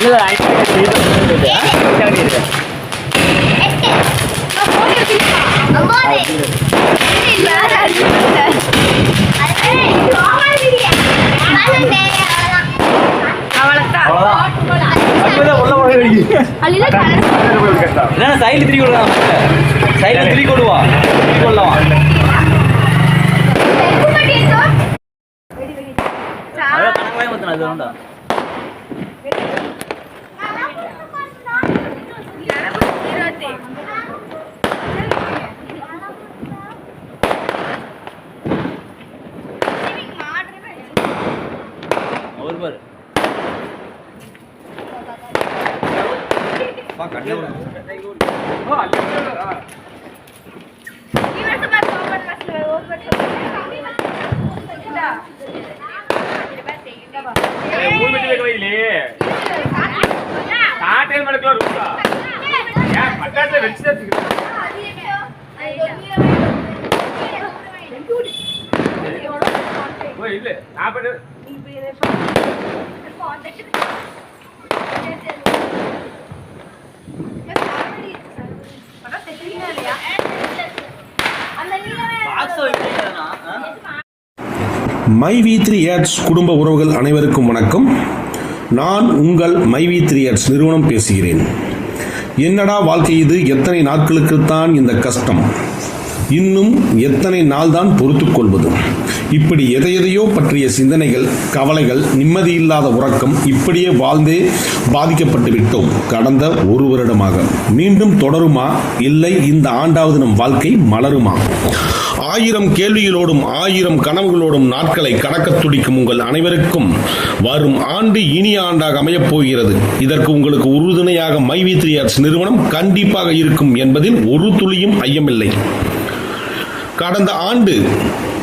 இல்ல ஐம்பது எட்டு நான் போன் எடுத்துக்கா ஒன்பது இல்ல என்ன சைடு திருப்பி கொடுக்கலாம் சைடு திருப்பி கொடுவா జరుండా और पर पाक अड्डे हो हाँ अड्डे हो रहा ये वैसे बात ओपन मसला ओपन मसला ஊர் விட்டு வைக்க வைக்கலையே சாட்டை மடக்குல இருக்கா ஏன் பக்கத்துல மை வி த்ரீ ஏட்ஸ் குடும்ப உறவுகள் அனைவருக்கும் வணக்கம். நான் உங்கள் மை வி த்ரீ ஏட்ஸ் நிறுவனம் பேசுகிறேன். என்னடா வாழ்க்கை இது? எத்தனை நாட்களுக்குத்தான் இந்த கஷ்டம்? இன்னும் எத்தனை நாள் தான் பொறுத்து கொள்வது? இப்படி எதையெதையோ பற்றிய சிந்தனைகள் கவலைகள் நிம்மதியில்லாத உறக்கம் இப்படியே வாழ்ந்தே பாதிக்கப்பட்டு விட்டோம் கடந்த ஒரு வருடமாக. மீண்டும் தொடருமா? இல்லை இந்த ஆண்டாவது நம் வாழ்க்கை மலருமா? ஆயிரம் கேள்விகளோடும் ஆயிரம் கனவுகளோடும் நாட்களை கடக்க துடிக்கும் உங்கள் அனைவருக்கும் வரும் ஆண்டு இனிய ஆண்டாக அமையப் போகிறது. இதற்கு உங்களுக்கு உறுதுணையாக மைவி த்ரீ நிறுவனம் கண்டிப்பாக இருக்கும் என்பதில் ஒரு துளியும் ஐயமில்லை. கடந்த ஆண்டு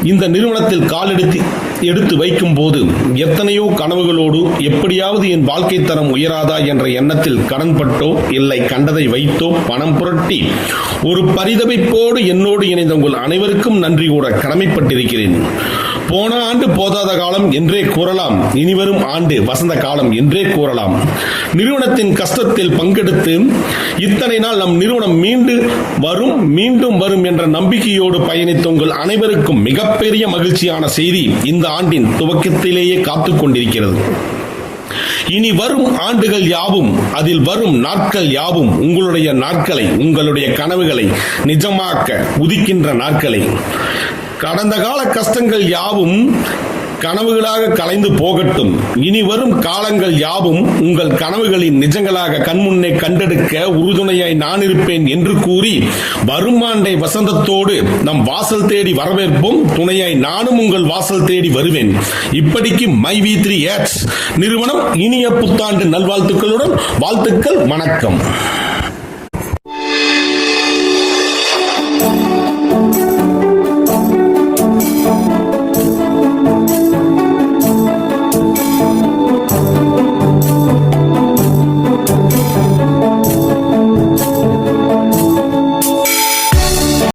இந்த நிறுவனத்தில் காலெடுத்து எடுத்து வைக்கும் போது எத்தனையோ கனவுகளோடு எப்படியாவது என் வாழ்க்கை தரம் உயராதா என்ற எண்ணத்தில் கடன்பட்டோ இல்லை கண்டதை வைத்தோ பணம் புரட்டி ஒரு பரிதவிப்போடு என்னோடு இணைந்த உங்கள் அனைவருக்கும் நன்றி கூட கடமைப்பட்டிருக்கிறேன். போன ஆண்டு போதாத காலம் என்றே கூறலாம். இனிவரும் ஆண்டு வசந்த காலம் என்றே கூறலாம். நிறுவனத்தின் கஷ்டத்தில் பங்கெடுத்து இத்தனை நாள் நம் நிறுவனம் மீண்டு வரும் மீண்டும் வரும் என்ற நம்பிக்கையோடு பயணித்த உங்கள் அனைவருக்கும் மிகப்பெரிய மகிழ்ச்சியான செய்தி இந்த ஆண்டின் துவக்கத்திலேயே காத்துக் கொண்டிருக்கிறது. இனி வரும் ஆண்டுகள் யாவும் அதில் வரும் நாட்கள் யாவும் உங்களுடைய நாட்களை உங்களுடைய கனவுகளை நிஜமாக்க உதிக்கின்ற நாட்களை கடந்த கால கஷ்டங்கள் யாவும் கனவுகளாக கலைந்து போகட்டும். இனி வரும் காலங்கள் யாவும் உங்கள் கனவுகளின் நிஜங்களாக கண்முன்னே கண்டெடுக்க உறுதுணையாய் நான் இருப்பேன் என்று கூறி வருமாண்டை வசந்தத்தோடு நம் வாசல் தேடி வரவேற்போம். துணையாய் நானும் உங்கள் வாசல் தேடி வருவேன். இப்படிக்கு மை வி த்ரீ நிறுவனம் இனிய புத்தாண்டு நல்வாழ்த்துக்களுடன் வாழ்த்துக்கள் வணக்கம்.